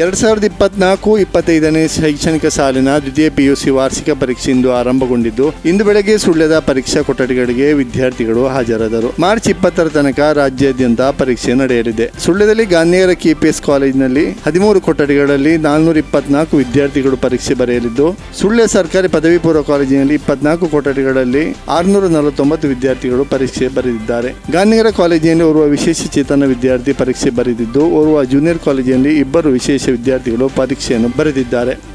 ಎರಡು ಸಾವಿರದ ಇಪ್ಪತ್ನಾಲ್ಕು ಇಪ್ಪತ್ತೈದನೇ ಶೈಕ್ಷಣಿಕ ಸಾಲಿನ ದ್ವಿತೀಯ ಪಿಯುಸಿ ವಾರ್ಷಿಕ ಪರೀಕ್ಷೆ ಇಂದು ಆರಂಭಗೊಂಡಿದ್ದು, ಇಂದು ಬೆಳಗ್ಗೆ ಸುಳ್ಯದ ಪರೀಕ್ಷಾ ಕೊಠಡಿಗಳಿಗೆ ವಿದ್ಯಾರ್ಥಿಗಳು ಹಾಜರಾದರು. ಮಾರ್ಚ್ ಇಪ್ಪತ್ತರ ತನಕ ರಾಜ್ಯಾದ್ಯಂತ ಪರೀಕ್ಷೆ ನಡೆಯಲಿದೆ. ಸುಳ್ಯದಲ್ಲಿ ಗಾಂಧಿಯರ ಕೆಪಿಎಸ್ ಕಾಲೇಜಿನಲ್ಲಿ ಹದಿಮೂರು ಕೊಠಡಿಗಳಲ್ಲಿ ನಾಲ್ನೂರ ಇಪ್ಪತ್ನಾಲ್ಕು ವಿದ್ಯಾರ್ಥಿಗಳು ಪರೀಕ್ಷೆ ಬರೆಯಲಿದ್ದು, ಸುಳ್ಯ ಸರ್ಕಾರಿ ಪದವಿ ಪೂರ್ವ ಕಾಲೇಜಿನಲ್ಲಿ ಇಪ್ಪತ್ನಾಲ್ಕು ಕೊಠಡಿಗಳಲ್ಲಿ ಆರುನೂರ ನಲವತ್ತೊಂಬತ್ತು ವಿದ್ಯಾರ್ಥಿಗಳು ಪರೀಕ್ಷೆ ಬರೆದಿದ್ದಾರೆ. ಗಾಂಧಿನಗರ ಕಾಲೇಜಿನಲ್ಲಿ ಓರ್ವ ವಿಶೇಷ ಚೇತನ ವಿದ್ಯಾರ್ಥಿ ಪರೀಕ್ಷೆ ಬರೆದಿದ್ದು, ಓರ್ವ ಜೂನಿಯರ್ ಕಾಲೇಜಿನಲ್ಲಿ ಇಬ್ಬರು ವಿಶೇಷ ವಿದ್ಯಾರ್ಥಿಗಳು ಪರೀಕ್ಷೆಯನ್ನು ಬರೆದಿದ್ದಾರೆ.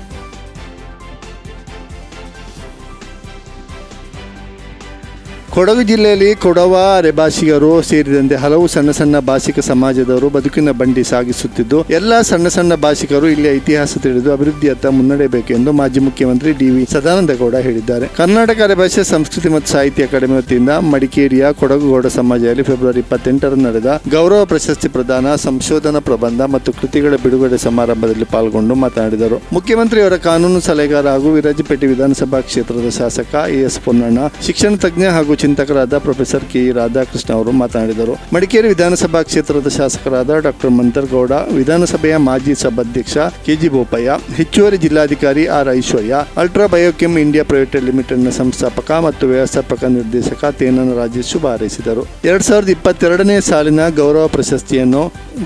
ಕೊಡಗು ಜಿಲ್ಲೆಯಲ್ಲಿ ಕೊಡವ ಅರೆಭಾಷಿಗರು ಸೇರಿದಂತೆ ಹಲವು ಸಣ್ಣ ಸಣ್ಣ ಭಾಷಿಕ ಸಮಾಜದವರು ಬದುಕಿನ ಬಂಡಿ ಸಾಗಿಸುತ್ತಿದ್ದು, ಎಲ್ಲ ಸಣ್ಣ ಸಣ್ಣ ಭಾಷಿಕರು ಇಲ್ಲಿ ಇತಿಹಾಸ ತಿಳಿದು ಅಭಿವೃದ್ಧಿಯತ್ತ ಮುನ್ನಡೆಯಬೇಕೆಂದು ಮಾಜಿ ಮುಖ್ಯಮಂತ್ರಿ ಡಿ ವಿ ಸದಾನಂದ ಗೌಡ ಹೇಳಿದ್ದಾರೆ. ಕರ್ನಾಟಕ ಅರೆಭಾಷೆ ಸಂಸ್ಕೃತಿ ಮತ್ತು ಸಾಹಿತ್ಯ ಅಕಾಡೆಮಿ ವತಿಯಿಂದ ಮಡಿಕೇರಿಯ ಕೊಡಗುಗೌಡ ಸಮಾಜದಲ್ಲಿ ಫೆಬ್ರವರಿ ಇಪ್ಪತ್ತೆಂಟರಂದು ನಡೆದ ಗೌರವ ಪ್ರಶಸ್ತಿ ಪ್ರದಾನ, ಸಂಶೋಧನಾ ಪ್ರಬಂಧ ಮತ್ತು ಕೃತಿಗಳ ಬಿಡುಗಡೆ ಸಮಾರಂಭದಲ್ಲಿ ಪಾಲ್ಗೊಂಡು ಮಾತನಾಡಿದರು. ಮುಖ್ಯಮಂತ್ರಿಯವರ ಕಾನೂನು ಸಲಹೆಗಾರ ಹಾಗೂ ವಿರಾಜಪೇಟೆ ವಿಧಾನಸಭಾ ಕ್ಷೇತ್ರದ ಶಾಸಕ ಎಸ್ ಪೊನ್ನಣ್ಣ, ಶಿಕ್ಷಣ ತಜ್ಞ ಹಾಗೂ ಚಿಂತಕರಾದ ಪ್ರೊಫೆಸರ್ ಕೆ ರಾಧಾಕೃಷ್ಣ ಅವರು ಮಾತನಾಡಿದರು. ಮಡಿಕೇರಿ ವಿಧಾನಸಭಾ ಕ್ಷೇತ್ರದ ಶಾಸಕರಾದ ಡಾಕ್ಟರ್ ಮಂತರ್ಗೌಡ, ವಿಧಾನಸಭೆಯ ಮಾಜಿ ಸಭಾಧ್ಯಕ್ಷ ಕೆಜಿ ಬೋಪಯ್ಯ, ಹೆಚ್ಚುವರಿ ಜಿಲ್ಲಾಧಿಕಾರಿ R Aishwarya, ultra biochem India private ಲಿಮಿಟೆಡ್ನ ಸಂಸ್ಥಾಪಕ ಮತ್ತು ವ್ಯವಸ್ಥಾಪಕ ನಿರ್ದೇಶಕ ತೇನನ ರಾಜೇಶ್ ಶುಭ ಹಾರೈಸಿದರು. ಎರಡ್ ಸಾವಿರದ ಇಪ್ಪತ್ತೆರಡನೇ ಸಾಲಿನ ಗೌರವ ಪ್ರಶಸ್ತಿಯನ್ನು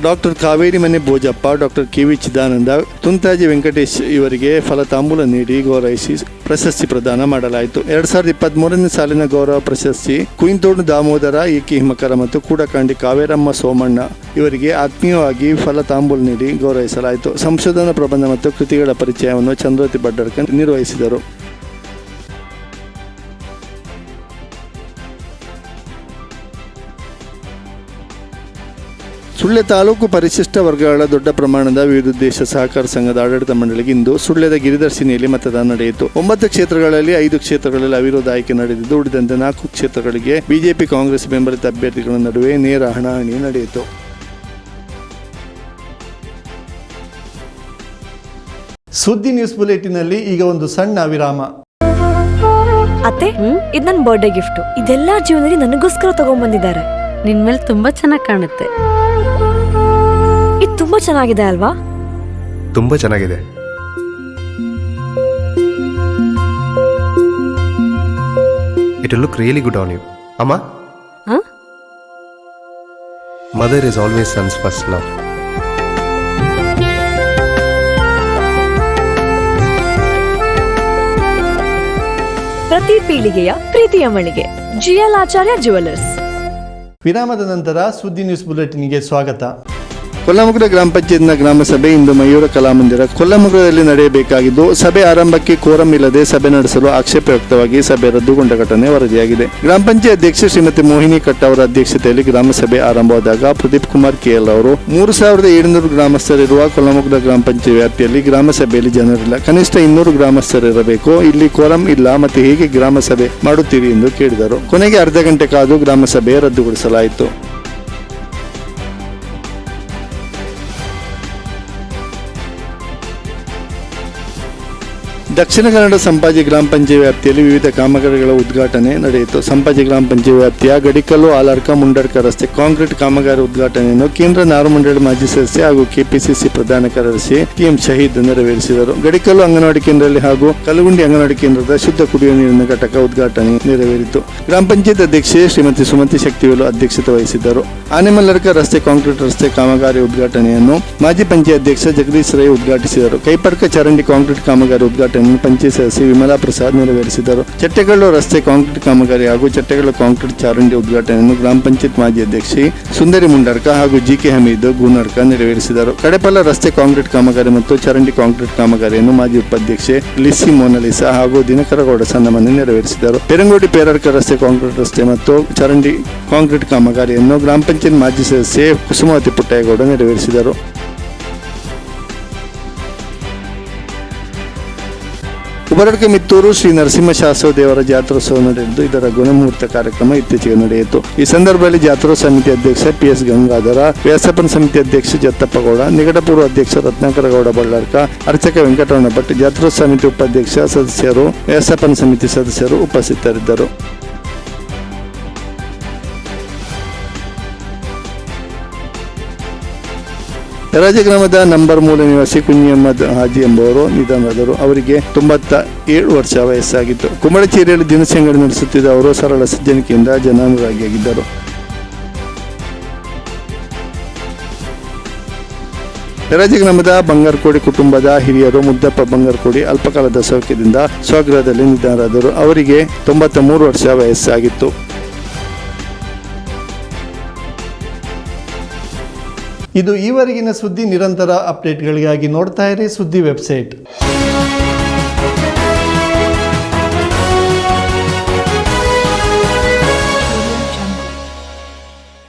doctor Kaveri Mane Bhojappa doctor K V Chidananda, ತುಂತಾಜಿ Venkatesh ಇವರಿಗೆ ಫಲತಾಂಬೂಲ ನೀಡಿ ಗೌರವಿಸಿ ಪ್ರಶಸ್ತಿ ಪ್ರದಾನ ಮಾಡಲಾಯಿತು. ಎರಡ್ ಸಾವಿರದ ಇಪ್ಪತ್ತ್ ಮೂರನೇ ಸಾಲಿನ ಗೌರವ ಪ್ರಶಸ್ತಿ ಕುಯಿಂತೋಡು ದಾಮೋದರ ಈಕೆ ಹಿಮಕರ ಮತ್ತು ಕೂಡಕಾಂಡಿ ಕಾವೇರಮ್ಮ ಸೋಮಣ್ಣ ಇವರಿಗೆ ಆತ್ಮೀಯವಾಗಿ ಫಲ ತಾಂಬೂಲ್ ನೀಡಿ ಗೌರವಿಸಲಾಯಿತು. ಸಂಶೋಧನಾ ಪ್ರಬಂಧ ಮತ್ತು ಕೃತಿಗಳ ಪರಿಚಯವನ್ನು ಚಂದ್ರವತಿ ಬಡ್ಡರ್ಕ ನಿರ್ವಹಿಸಿದರು. ಸುಳ್ಯ ತಾಲೂಕು ಪರಿಶಿಷ್ಟ ವರ್ಗಗಳ ದೊಡ್ಡ ಪ್ರಮಾಣದ ವಿವಿಧೋದ್ದೇಶ ಸಹಕಾರ ಸಂಘದ ಆಡಳಿತ ಮಂಡಳಿಗೆ ಇಂದು ಸುಳ್ಯದ ಗಿರಿದರ್ಶಿನಿಯಲ್ಲಿ ಮತದಾನ ನಡೆಯಿತು. ಒಂಬತ್ತು ಕ್ಷೇತ್ರಗಳಲ್ಲಿ ಐದು ಕ್ಷೇತ್ರಗಳಲ್ಲಿ ಅವಿರೋಧ ಆಯ್ಕೆ ನಡೆದಿದ್ದು ಉಳಿದಂತೆ ನಾಲ್ಕು ಕ್ಷೇತ್ರಗಳಿಗೆ ಬಿಜೆಪಿ ಕಾಂಗ್ರೆಸ್ ಬೆಂಬಲಿತ ಅಭ್ಯರ್ಥಿಗಳ ನಡುವೆ ನೇರ ಹಣಾಹಣಿ ನಡೆಯಿತು. ಸುದ್ದಿ ನ್ಯೂಸ್ ಬುಲೆಟಿನಲ್ಲಿ ಈಗ ಒಂದು ಸಣ್ಣ ವಿರಾಮ. ಅತ್ತೆ ಇದು ನನ್ನ ಬರ್ಡೇ ಗಿಫ್ಟ್ ಇದೆಲ್ಲ ಜೀವನದಲ್ಲಿ ನನಗೋಸ್ಕರ ತಗೊಂಡ್ಬಂದಿದ್ದಾರೆ ನಿನ್ ಮೇಲೆ ತುಂಬಾ ಚೆನ್ನಾಗಿ ಕಾಣುತ್ತೆ. ಚೆನ್ನಾಗಿದೆ ಅಲ್ವಾ? ತುಂಬಾ ಚೆನ್ನಾಗಿದೆ. It look really good on you ಅಮ್ಮ? Mother is always sons first love ಪ್ರತಿ ಪೀಳಿಗೆಯ ಪ್ರೀತಿಯ ಮಳಿಗೆ. ಜಿಎಲ್ ಆಚಾರ್ಯ ಜುವೆಲ್ಲರ್ಸ್ ವಿರಾಮದ ನಂತರ ಸುದ್ದಿ ನ್ಯೂಸ್ ಬುಲೆಟಿನ್ಗೆ ಸ್ವಾಗತ. ಕೊಲ್ಲಮುಗುಡ ಗ್ರಾಮ ಪಂಚಾಯತ್ನ ಗ್ರಾಮ ಸಭೆ ಇಂದು ಮಯೂರ ಕಲಾಮಂದಿರ ಕೊಲ್ಲಮುಗ್ರದಲ್ಲಿ ನಡೆಯಬೇಕಾಗಿದ್ದು, ಸಭೆ ಆರಂಭಕ್ಕೆ ಕೋರಂ ಇಲ್ಲದೆ ಸಭೆ ನಡೆಸಲು ಆಕ್ಷೇಪ ವ್ಯಕ್ತವಾಗಿ ಸಭೆ ರದ್ದುಗೊಂಡ ಘಟನೆ ವರದಿಯಾಗಿದೆ. ಗ್ರಾಮ ಪಂಚಾಯತ್ ಅಧ್ಯಕ್ಷ ಶ್ರೀಮತಿ ಮೋಹಿನಿ ಕಟ್ ಅವರ ಅಧ್ಯಕ್ಷತೆಯಲ್ಲಿ ಗ್ರಾಮ ಸಭೆ ಆರಂಭವಾದಾಗ ಪ್ರದೀಪ್ ಕುಮಾರ್ ಕೆಎಲ್ ಅವರು ಮೂರು ಸಾವಿರದ ಏಳುನೂರು ಗ್ರಾಮಸ್ಥರಿರುವ ಕೊಲ್ಲಮುಗ್ರ ಗ್ರಾಮ ಪಂಚಾಯತ್ ವ್ಯಾಪ್ತಿಯಲ್ಲಿ ಗ್ರಾಮ ಸಭೆಯಲ್ಲಿ ಜನರಿಲ್ಲ. ಕನಿಷ್ಠ ಇನ್ನೂರು ಗ್ರಾಮಸ್ಥರಿರಬೇಕು. ಇಲ್ಲಿ ಕೋರಂ ಇಲ್ಲ. ಮತ್ತು ಹೇಗೆ ಗ್ರಾಮ ಸಭೆ ಮಾಡುತ್ತೀರಿ ಎಂದು ಕೇಳಿದರು. ಕೊನೆಗೆ ಅರ್ಧ ಗಂಟೆ ಕಾದು ಗ್ರಾಮ ಸಭೆ ರದ್ದುಗೊಳಿಸಲಾಯಿತು. ದಕ್ಷಿಣ ಕನ್ನಡ ಸಂಪಾಜಿ ಗ್ರಾಮ ಪಂಚಾಯತ್ ವ್ಯಾಪ್ತಿಯಲ್ಲಿ ವಿವಿಧ ಕಾಮಗಾರಿಗಳ ಉದ್ಘಾಟನೆ ನಡೆಯಿತು. ಸಂಪಾಜಿ ಗ್ರಾಮ ಪಂಚಾಯತ್ ವ್ಯಾಪ್ತಿಯ ಗಡಿಕಲ್ಲು, ಆಲಾರ್ಕ ಮುಂಡರ್ಕ ರಸ್ತೆ, ಕಾಂಕ್ರೀಟ್ ಕಾಮಗಾರಿ ಉದ್ಘಾಟನೆಯನ್ನು ಕೇಂದ್ರ ನಾರು ಮಂಡಳಿ ಮಾಜಿ ಸದಸ್ಯ ಹಾಗೂ ಕೆಪಿಸಿಸಿ ಪ್ರಧಾನ ಕಾರ್ಯದರ್ಶಿ ಟಿಎಂ ಶಹೀದ್ ನೆರವೇರಿಸಿದರು. ಗಡಿಕಲ್ಲು ಅಂಗನವಾಡಿ ಕೇಂದ್ರದಲ್ಲಿ ಹಾಗೂ ಕಲಗುಂಡಿ ಅಂಗನವಾಡಿ ಕೇಂದ್ರದ ಶುದ್ಧ ಕುಡಿಯುವ ನೀರಿನ ಘಟಕ ಉದ್ಘಾಟನೆ ನೆರವೇರಿತು. ಗ್ರಾಮ ಪಂಚಾಯತ್ ಅಧ್ಯಕ್ಷೆ ಶ್ರೀಮತಿ ಸುಮತಿ ಶಕ್ತಿವೇಲು ಅಧ್ಯಕ್ಷತೆ ವಹಿಸಿದ್ದರು. ಆನೆಮಲ್ಲರ್ಕ ರಸ್ತೆ, ಕಾಂಕ್ರೀಟ್ ರಸ್ತೆ ಕಾಮಗಾರಿ ಉದ್ಘಾಟನೆಯನ್ನು ಮಾಜಿ ಪಂಚಾಯತ್ ಅಧ್ಯಕ್ಷ ಜಗದೀಶ್ ರೈ ಉದ್ಘಾಟಿಸಿದರು. ಕೈಪಡ್ಕ ಚರಂಡಿ ಕಾಂಕ್ರೀಟ್ ಕಾಮಗಾರಿ ಉದ್ಘಾಟನೆಯನ್ನು ಪಂಚಾಯತ್ ಸದಸ್ಯೆ ವಿಮಲಾ ಪ್ರಸಾದ್ ನೆರವೇರಿಸಿದರು. ಚಟ್ಟೆಗಳು ರಸ್ತೆ ಕಾಂಕ್ರೀಟ್ ಕಾಮಗಾರಿ ಹಾಗೂ ಚಟ್ಟೆಗಳು ಕಾಂಕ್ರೀಟ್ ಚರಂಡಿ ಉದ್ಘಾಟನೆಯನ್ನು ಗ್ರಾಮ ಪಂಚಾಯತ್ ಮಾಜಿ ಅಧ್ಯಕ್ಷೆ ಸುಂದರಿ ಮುಂಡರ್ಕ ಹಾಗೂ ಜಿಕೆ ಹಮೀದ್ ಗೂನರ್ಕ ನೆರವೇರಿಸಿದರು. ಕಡೆಪಲ್ಲ ರಸ್ತೆ ಕಾಂಕ್ರೀಟ್ ಕಾಮಗಾರಿ ಮತ್ತು ಚರಂಡಿ ಕಾಂಕ್ರೀಟ್ ಕಾಮಗಾರಿಯನ್ನು ಮಾಜಿ ಉಪಾಧ್ಯಕ್ಷೆ ಲಿಸಿ ಮೋನಲಿಸಾ ಹಾಗೂ ದಿನಕರಗೌಡ ಸನ್ನಮನೆ ನೆರವೇರಿಸಿದರು. ಪೆರಂಗೋಡಿ ಪೇರಡ್ಕ ರಸ್ತೆ ಕಾಂಕ್ರೀಟ್ ರಸ್ತೆ ಮತ್ತು ಚರಂಡಿ ಕಾಂಕ್ರೀಟ್ ಕಾಮಗಾರಿಯನ್ನು ಗ್ರಾಮ ಪಂಚಾಯತ್ ಮಾಜಿ ಸದಸ್ಯೆ ಕುಸುಮಾವತಿ ಪುಟ್ಟಯ್ಯಗೌಡ ನೆರವೇರಿಸಿದರು. ಉಬರಡ್ಕ ಮಿತ್ತೂರು ಶ್ರೀ ನರಸಿಂಹಶಾಸ್ತ್ರ ದೇವರ ಜಾತ್ರೋತ್ಸವ ನಡೆದಿದ್ದು, ಇದರ ಗುಣಮೂರ್ತ ಕಾರ್ಯಕ್ರಮ ಇತ್ತೀಚೆಗೆ ನಡೆಯಿತು. ಈ ಸಂದರ್ಭದಲ್ಲಿ ಜಾತ್ರೋ ಸಮಿತಿ ಅಧ್ಯಕ್ಷ ಪಿ ಎಸ್ ಗಂಗಾಧರ ವ್ಯವಸ್ಥಾಪನ ಸಮಿತಿ ಅಧ್ಯಕ್ಷ ಜತ್ತಪ್ಪಗೌಡ ನಿಕಟಪೂರ್ವ ಅಧ್ಯಕ್ಷ ರತ್ನಾಕರಗೌಡ ಬಳ್ಳಾರ್ಕ, ಅರ್ಚಕ ವೆಂಕಟರಮಣ ಭಟ್ ಜಾತ್ರೋತ್ಸವ ಸಮಿತಿ ಉಪಾಧ್ಯಕ್ಷ ಸದಸ್ಯರು ವ್ಯವಸ್ಥಾಪನ ಸಮಿತಿ ಸದಸ್ಯರು ಉಪಸ್ಥಿತರಿದ್ದರು. ಯರಾಜ ಗ್ರಾಮದ ನಂಬರ್ ಮೂಲ ನಿವಾಸಿ ಕುഞ്ഞಮ್ಮದ್ ಹಾಜಿ ಎಂಬುವರು, ನಿಧನರಾದರು. ಅವರಿಗೆ ತೊಂಬತ್ತ ಏಳು ವರ್ಷ ವಯಸ್ಸಾಗಿತ್ತು. ಕುಂಬಳಚೇರಿಯಲ್ಲಿ ದಿನಸಿ ಅಂಗಡಿ ನಡೆಸುತ್ತಿದ್ದ ಅವರು ಸರಳ ಸಜ್ಜನಿಕೆಯಿಂದ ಜನಾನುರಾಗಿಯಾಗಿದ್ದರು. ಯರಾಜ ಗ್ರಾಮದ ಬಂಗಾರಕೋಡಿ ಕುಟುಂಬದ ಹಿರಿಯರು ಮುದ್ದಪ್ಪ ಬಂಗಾರಕೋಡಿ ಅಲ್ಪಕಾಲದ ಸೌಖ್ಯದಿಂದ ಸ್ವಗೃಹದಲ್ಲಿ ನಿಧನರಾದರು. ಅವರಿಗೆ ತೊಂಬತ್ತ ಮೂರು ವರ್ಷ ವಯಸ್ಸಾಗಿತ್ತು. ಇದು ಈವರೆಗಿನ ಸುದ್ದಿ ನಿರಂತರ ಅಪ್ಡೇಟ್ಗಳಿಗಾಗಿ ನೋಡ್ತಾ ಇರಿ ಸುದ್ದಿ ವೆಬ್ಸೈಟ್.